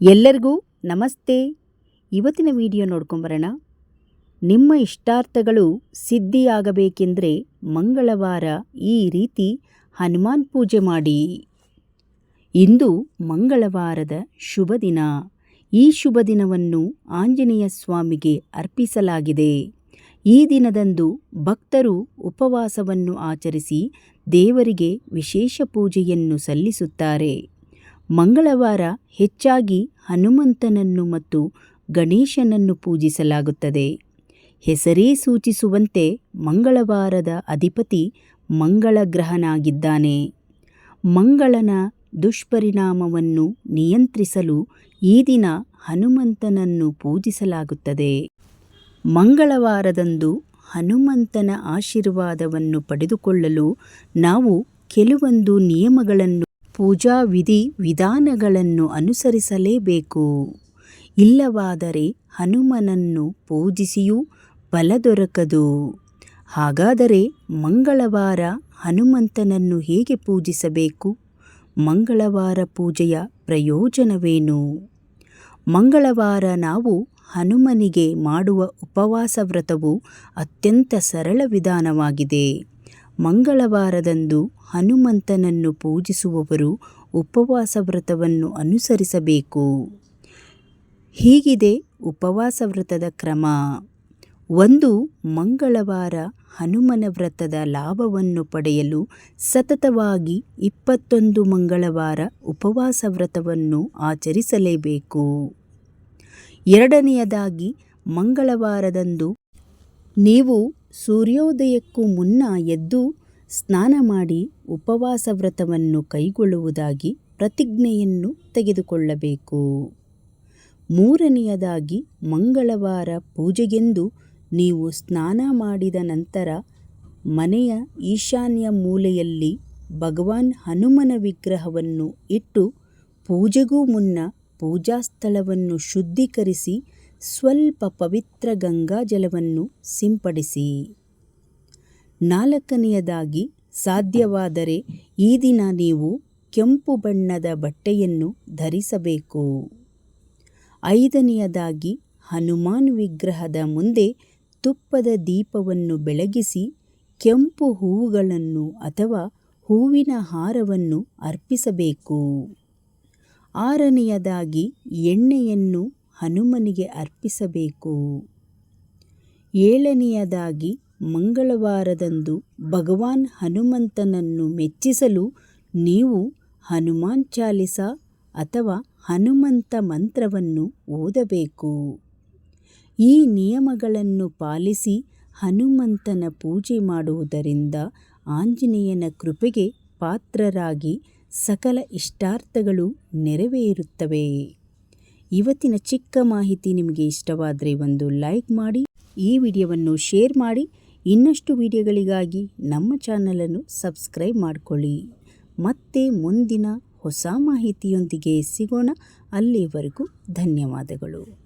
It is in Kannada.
ಎಲ್ಲರಿಗೂ ನಮಸ್ತೆ. ಇವತ್ತಿನ ವಿಡಿಯೋ ನೋಡ್ಕೊಂಬರೋಣ. ನಿಮ್ಮ ಇಷ್ಟಾರ್ಥಗಳು ಸಿದ್ಧಿಯಾಗಬೇಕೆಂದರೆ ಮಂಗಳವಾರ ಈ ರೀತಿ ಹನುಮಾನ್ ಪೂಜೆ ಮಾಡಿ. ಇಂದು ಮಂಗಳವಾರದ ಶುಭ ದಿನ. ಈ ಶುಭ ದಿನವನ್ನು ಆಂಜನೇಯ ಸ್ವಾಮಿಗೆ ಅರ್ಪಿಸಲಾಗಿದೆ. ಈ ದಿನದಂದು ಭಕ್ತರು ಉಪವಾಸವನ್ನು ಆಚರಿಸಿ ದೇವರಿಗೆ ವಿಶೇಷ ಪೂಜೆಯನ್ನು ಸಲ್ಲಿಸುತ್ತಾರೆ. ಮಂಗಳವಾರ ಹೆಚ್ಚಾಗಿ ಹನುಮಂತನನ್ನು ಮತ್ತು ಗಣೇಶನನ್ನು ಪೂಜಿಸಲಾಗುತ್ತದೆ. ಹೆಸರೇ ಸೂಚಿಸುವಂತೆ ಮಂಗಳವಾರದ ಅಧಿಪತಿ ಮಂಗಳ ಗ್ರಹನಾಗಿದ್ದಾನೆ ಮಂಗಳನ ದುಷ್ಪರಿಣಾಮವನ್ನು ನಿಯಂತ್ರಿಸಲು ಈ ದಿನ ಹನುಮಂತನನ್ನು ಪೂಜಿಸಲಾಗುತ್ತದೆ. ಮಂಗಳವಾರದಂದು ಹನುಮಂತನ ಆಶೀರ್ವಾದವನ್ನು ಪಡೆದುಕೊಳ್ಳಲು ನಾವು ಕೆಲವೊಂದು ನಿಯಮಗಳನ್ನು ಪೂಜಾ ವಿಧಿ ವಿಧಾನಗಳನ್ನು ಅನುಸರಿಸಲೇಬೇಕು. ಇಲ್ಲವಾದರೆ ಹನುಮನನ್ನು ಪೂಜಿಸಿಯೂ ಫಲ ದೊರಕದು. ಹಾಗಾದರೆ ಮಂಗಳವಾರ ಹನುಮಂತನನ್ನು ಹೇಗೆ ಪೂಜಿಸಬೇಕು? ಮಂಗಳವಾರ ಪೂಜೆಯ ಪ್ರಯೋಜನವೇನು? ಮಂಗಳವಾರ ನಾವು ಹನುಮನಿಗೆ ಮಾಡುವ ಉಪವಾಸ ವ್ರತವು ಅತ್ಯಂತ ಸರಳ ವಿಧಾನವಾಗಿದೆ. ಮಂಗಳವಾರದಂದು ಹನುಮಂತನನ್ನು ಪೂಜಿಸುವವರು ಉಪವಾಸ ವ್ರತವನ್ನು ಅನುಸರಿಸಬೇಕು. ಹೀಗಿದೆ ಉಪವಾಸ ವ್ರತದ ಕ್ರಮ. ಒಂದು, ಮಂಗಳವಾರ ಹನುಮನ ವ್ರತದ ಲಾಭವನ್ನು ಪಡೆಯಲು ಸತತವಾಗಿ ಇಪ್ಪತ್ತೊಂದು ಮಂಗಳವಾರ ಉಪವಾಸ ವ್ರತವನ್ನು ಆಚರಿಸಲೇಬೇಕು. ಎರಡನೆಯದಾಗಿ, ಮಂಗಳವಾರದಂದು ನೀವು ಸೂರ್ಯೋದಯಕ್ಕೂ ಮುನ್ನ ಎದ್ದು ಸ್ನಾನ ಮಾಡಿ ಉಪವಾಸ ವ್ರತವನ್ನು ಕೈಗೊಳ್ಳುವುದಾಗಿ ಪ್ರತಿಜ್ಞೆಯನ್ನು ತೆಗೆದುಕೊಳ್ಳಬೇಕು. ಮೂರನೆಯದಾಗಿ ಮಂಗಳವಾರ ಪೂಜೆಗೆಂದು ನೀವು ಸ್ನಾನ ಮಾಡಿದ ನಂತರ ಮನೆಯ ಈಶಾನ್ಯ ಮೂಲೆಯಲ್ಲಿ ಭಗವಾನ್ ಹನುಮನ ವಿಗ್ರಹವನ್ನು ಇಟ್ಟು ಪೂಜೆಗೂ ಮುನ್ನ ಪೂಜಾ ಸ್ಥಳವನ್ನು ಶುದ್ಧೀಕರಿಸಿ ಸ್ವಲ್ಪ ಪವಿತ್ರ ಗಂಗಾಜಲವನ್ನು ಸಿಂಪಡಿಸಿ. ನಾಲ್ಕನೆಯದಾಗಿ, ಸಾಧ್ಯವಾದರೆ ಈ ದಿನ ನೀವು ಕೆಂಪು ಬಣ್ಣದ ಬಟ್ಟೆಯನ್ನು ಧರಿಸಬೇಕು. ಐದನೆಯದಾಗಿ, ಹನುಮಾನ್ ವಿಗ್ರಹದ ಮುಂದೆ ತುಪ್ಪದ ದೀಪವನ್ನು ಬೆಳಗಿಸಿ ಕೆಂಪು ಹೂವುಗಳನ್ನು ಅಥವಾ ಹೂವಿನ ಹಾರವನ್ನು ಅರ್ಪಿಸಬೇಕು. ಆರನೆಯದಾಗಿ, ಎಣ್ಣೆಯನ್ನು ಹನುಮನಿಗೆ ಅರ್ಪಿಸಬೇಕು. ಏಳನೆಯದಾಗಿ ಮಂಗಳವಾರದಂದು ಭಗವಾನ್ ಹನುಮಂತನನ್ನು ಮೆಚ್ಚಿಸಲು ನೀವು ಹನುಮಾನ್ ಚಾಲಿಸ ಅಥವಾ ಹನುಮಂತ ಮಂತ್ರವನ್ನು ಓದಬೇಕು. ಈ ನಿಯಮಗಳನ್ನು ಪಾಲಿಸಿ ಹನುಮಂತನ ಪೂಜೆ ಮಾಡುವುದರಿಂದ ಆಂಜನೇಯನ ಕೃಪೆಗೆ ಪಾತ್ರರಾಗಿ ಸಕಲ ಇಷ್ಟಾರ್ಥಗಳು ನೆರವೇರುತ್ತವೆ. ಇವತ್ತಿನ ಚಿಕ್ಕ ಮಾಹಿತಿ ನಿಮಗೆ ಇಷ್ಟವಾದರೆ ಒಂದು ಲೈಕ್ ಮಾಡಿ, ಈ ವಿಡಿಯೋವನ್ನು ಶೇರ್ ಮಾಡಿ, ಇನ್ನಷ್ಟು ವಿಡಿಯೋಗಳಿಗಾಗಿ ನಮ್ಮ ಚಾನಲನ್ನು ಸಬ್ಸ್ಕ್ರೈಬ್ ಮಾಡಿಕೊಳ್ಳಿ. ಮತ್ತೆ ಮುಂದಿನ ಹೊಸ ಮಾಹಿತಿಯೊಂದಿಗೆ ಸಿಗೋಣ. ಅಲ್ಲಿವರೆಗೂ ಧನ್ಯವಾದಗಳು.